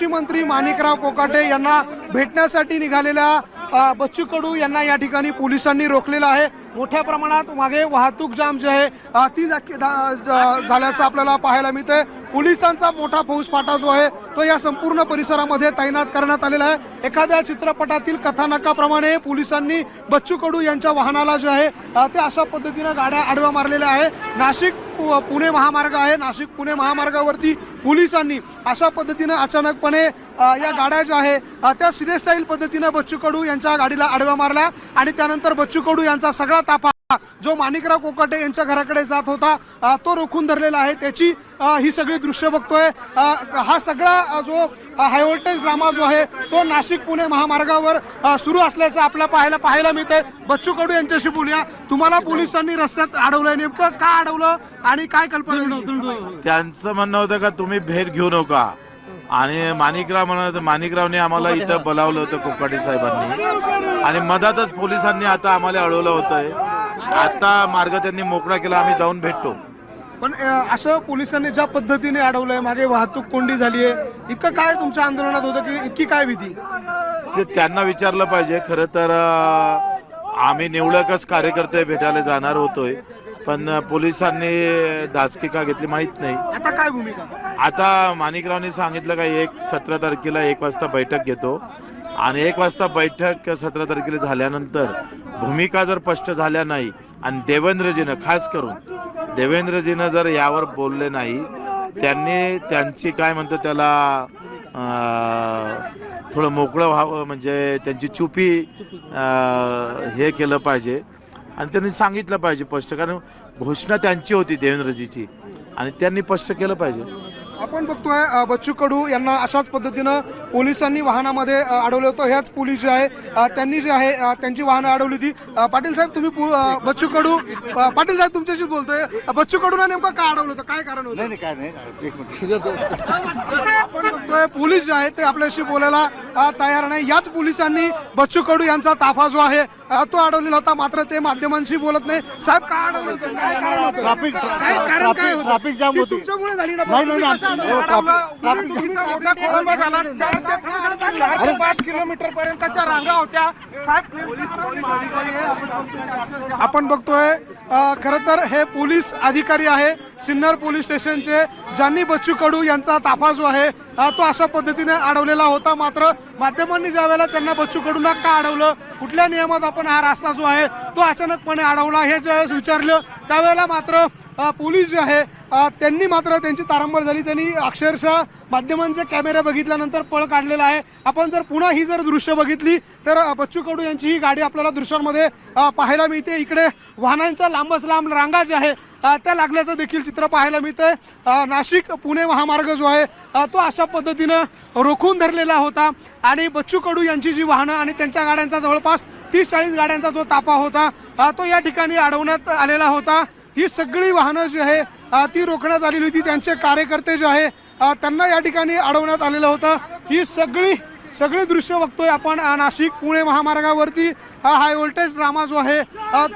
कृषी मंत्री माणिकराव कोकाटे यांना भेटण्यासाठी निघालेल्या बच्चू कडू यांना या ठिकाणी पोलिसांनी रोखलेलं आहे. मोठ्या प्रमाणात मागे वाहतूक जाम जे आहे ती झाल्याचं आपल्याला पाहायला मिळते पोलिसांचा मोठा फौजफाटा जो आहे तो या संपूर्ण परिसरामध्ये तैनात करण्यात आलेला आहे. एखाद्या चित्रपटातील कथानकाप्रमाणे पोलिसांनी बच्चू कडू यांच्या वाहनाला जे आहे ते अशा पद्धतीनं गाड्या आडव्या मारलेल्या आहे. नाशिक पुणे महामार्ग आहे. नाशिक पुणे महामार्गावरती पोलिसांनी अशा पद्धतीनं अचानकपणे या गाड्या ज्या आहे त्या सिनेस्टाईल पद्धतीनं बच्चू कडू यांच्या गाडीला आडव्या मारल्या आणि त्यानंतर बच्चू कडू यांचा सगळा ताफा जो माणिकराव कोकाटे यांच्या घराकडे जात होता तो रोखून धरलेला आहे. त्याची ही सगळी दृश्य बघतोय. हा सगळा जो हाय व्होल्टेज ड्रामा जो आहे तो नाशिक पुणे महामार्गावर सुरू असल्याचं आपल्याला पाहायला पाहायला मिळतंय. बच्चू कडू यांच्याशी बोलूया. तुम्हाला पोलिसांनी रस्त्यात अडवलंय नेमकं का अडवलं आणि काय कल्पना त्यांचं म्हणणं होतं का तुम्ही भेट घेऊ नका. आणि माणिकराव म्हणत माणिकरावने आम्हाला इथं बोलावलं होतं कोकाटे साहेबांनी. आणि मधातच पोलिसांनी आता आम्हाला अडवलं होतंय. आता मार्ग त्यांनी मोकळा केला आम्ही जाऊन भेटतो. पण असं पोलिसांनी ज्या पद्धतीने अडवलंय मागे वाहतूक कोंडी झाली आहे इतकं काय तुमच्या आंदोलनात होतं की इतकी काय भीती? ते त्यांना विचारलं पाहिजे. खरं तर आम्ही निवडकच कार्यकर्ते भेटायला जाणार होतोय पण पोलिसांनी धाचकी का घेतली माहीत नाही. आता काय भूमिका? आता माणिकरावनी सांगितलं का एक सतरा तारखेला एक वाजता बैठक घेतो. आणि एक वाजता बैठक सतरा तारखेला झाल्यानंतर भूमिका जर स्पष्ट झाल्या नाही आणि देवेंद्रजीनं खास करून देवेंद्रजीनं जर यावर बोलले नाही त्यांनी त्यांची काय म्हणतो त्याला थोडं मोकळं व्हावं म्हणजे त्यांची चुपी हे केलं पाहिजे. आणि त्यांनी सांगितलं पाहिजे स्पष्ट कारण घोषणा त्यांची होती देवेंद्रजीची. आणि त्यांनी स्पष्ट केलं पाहिजे. आपण बघतोय बच्चू कडू यांना अशाच पद्धतीनं पोलिसांनी वाहनामध्ये अडवलं होतं. ह्याच पोलीस जे आहे त्यांनी जे आहे त्यांची वाहनं अडवली होती. पाटील साहेब तुम्ही बच्चू कडू पाटील साहेब तुमच्याशी बोलतोय. बच्चू कडूला नेमकं का अडवलं होतं? काय कारण होतं? नाही काय नाही. एक आहे आपण बघतोय पोलीस जे आहेत ते आपल्याशी बोलायला तयार नाही. याच पोलिसांनी बच्चू कडू यांचा ताफा जो आहे तो अडवलेला होता. मात्र ते माध्यमांशी बोलत नाही. साहेब का अडवलं होतं? काय कारण होतं? ट्रॅफिक जाम होती. झाली ना चार ते पाच- किलोमीटर पर्यंतच्या रांगा होत्या. आपण बघतोय खरं तर हे पोलीस अधिकारी आहे सिन्नर पोलीस स्टेशनचे. ज्यांनी बच्चू कडू यांचा ताफा जो आहे तो अशा पद्धतीने अडवलेला होता. मात्र माध्यमांनी ज्या वेळेला त्यांना बच्चू कडूंना का अडवलं कुठल्या नियमात आपण हा रस्ता जो आहे तो अचानकपणे अडवला हे ज्यावेळेस विचारलं त्यावेळेला मात्र पोलीस जे आहे त्यांनी मात्र त्यांची तारंबळ झाली. त्यांनी अक्षरशः माध्यमांचे कॅमेरे बघितल्यानंतर पळ काढलेला आहे. आपण जर पुन्हा ही जर दृश्य बघितली तर बच्चू कडू यांची ही गाडी आपल्याला दृश्यांमध्ये पाहायला मिळते. इकडे वाहनांच्या लांबच लांब रांगा ज्या आहे त्या लागल्याचं देखील चित्र पाहायला मिळतंय. नाशिक पुणे महामार्ग जो आहे तो अशा पद्धतीनं रोखून धरलेला होता. आणि बच्चू कडू यांची जी वाहनं आणि त्यांच्या गाड्यांचा जवळपास तीस चाळीस गाड्यांचा जो तापा होता तो या ठिकाणी अडवण्यात आलेला होता. ही सगळी वाहनं जी आहे ती रोखण्यात आलेली होती. त्यांचे कार्यकर्ते जे आहे त्यांना या ठिकाणी अडवण्यात आलेलं होतं. ही सगळी सगळी दृश्य बघतोय आपण नाशिक पुणे महामार्गावरती. हा हाय व्होल्टेज ड्रामा जो आहे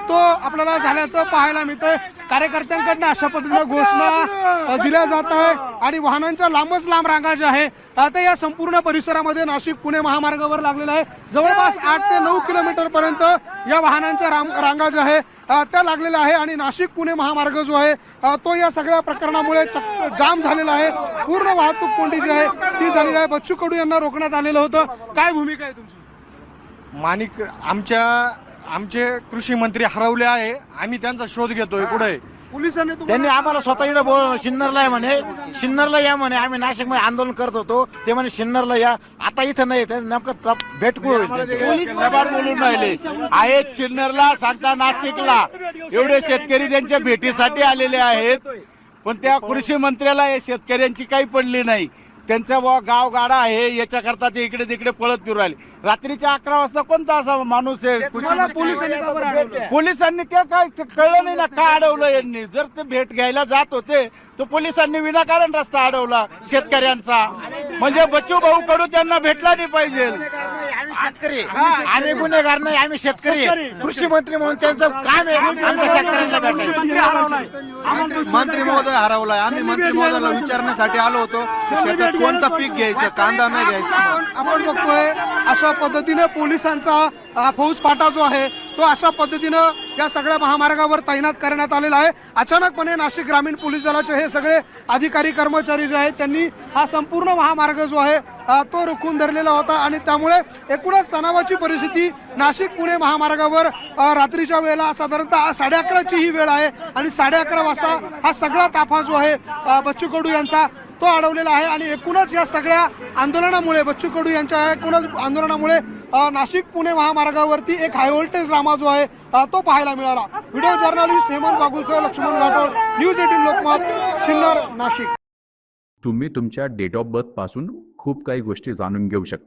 तो आपल्याला झाल्याचं पाहायला मिळतंय. कार्यकर्त्यांकडनं अशा पद्धतीनं घोषणा दिल्या जात आहे आणि वाहनांच्या लांबच लांब रांगा ज्या आहे आता या संपूर्ण परिसरामध्ये नाशिक पुणे महामार्गावर लागलेला आहे. जवळपास आठ ते नऊ किलोमीटर पर्यंत या वाहनांच्या राम रांगा ज्या आहे त्या लागलेल्या आहे आणि नाशिक पुणे महामार्ग जो आहे तो या सगळ्या प्रकरणामुळे चक्क जाम झालेला आहे. पूर्ण वाहतूक कोंडी जी आहे ती झालेली आहे. बच्चू कडू यांना रोखण्यात आलेलं होतं. काय भूमिका आहे तुमची? माणिक आमच्या आमचे कृषी मंत्री हरवले आहे. आम्ही त्यांचा शोध घेतोय पुढे. पोलिसांनी त्यांनी आम्हाला स्वतः इकडे बोल सिन्नरला या म्हणे. सिन्नरला या म्हणे. आम्ही नाशिकमध्ये आंदोलन करत होतो. ते म्हणे सिन्नरला या. आता इथं नाही ते नेमकं भेट कुठं होईल त्यांची? पोलीस बोलून राहिले. आहेत सिन्नरला सांगता नाशिकला. एवढे शेतकरी त्यांच्या भेटीसाठी आलेले आहेत. पण त्या कृषी मंत्र्याला या शेतकऱ्यांची काही पडली नाही. त्यांचा बुवा गाव गाडा आहे याच्याकरता ते इकडे तिकडे पळत फिरू राहिले. रात्रीच्या अकरा वाजता कोणता असा माणूस आहे? तुम्हाला? पोलिसांनी का बरं अडवलं? पोलिसांनी ते काय ते कळलं नाही ना का अडवलं यांनी? जर ते भेट घ्यायला जात होते तर पोलिसांनी विनाकारण रस्ता अडवला शेतकऱ्यांचा. म्हणजे बच्चू भाऊ कडू त्यांना भेटला नाही पाहिजे. शेतकरी. आम्ही गुन्हेगार नाही आम्ही शेतकरी. कृषी मंत्री म्हणून त्यांचं काम आहे. आमच्या शेतकऱ्यांना भेटायचं. मंत्री महोदय हरवलाय. आम्ही मंत्री महोदयाला विचारण्यासाठी आलो होतो की शेतात कोणतं पीक घ्यायचं? कांदा नाही घ्यायचा. आपण बघतोय अशा पद्धतीने पोलिसांचा फौजफाटा जो आहे तो अशा पद्धतीनं या सगळ्या महामार्गावर तैनात करण्यात आलेला आहे. अचानकपणे नाशिक ग्रामीण पोलीस दलाचे हे सगळे अधिकारी कर्मचारी जे आहेत त्यांनी हा संपूर्ण महामार्ग जो आहे तो रोखून धरलेला होता आणि त्यामुळे एकूणच तणावाची परिस्थिती नाशिक पुणे महामार्गावर रात्रीच्या वेळेला साधारणतः साडे अकराची ही वेळ आहे आणि साडे अकरा वाजता हा सगळा ताफा जो आहे बच्चू कडू यांचा तो अडवलेला आहे आणि एकूणच या सगळ्या आंदोलनामुळे बच्चू कडू यांच्या एकूणच आंदोलनामुळे नाशिक पुणे महामार्गावरती एक हाय व्होल्टेज ड्रामा जो आहे तो पाहायला मिळाला. व्हिडिओ जर्नलिस्ट हेमंत बागुलसह लक्ष्मण राठोड न्यूज एटीन लोकमत सिन्नर नाशिक. तुम्ही तुमच्या डेट ऑफ बर्थपासून खूप काही गोष्टी जाणून घेऊ शकता.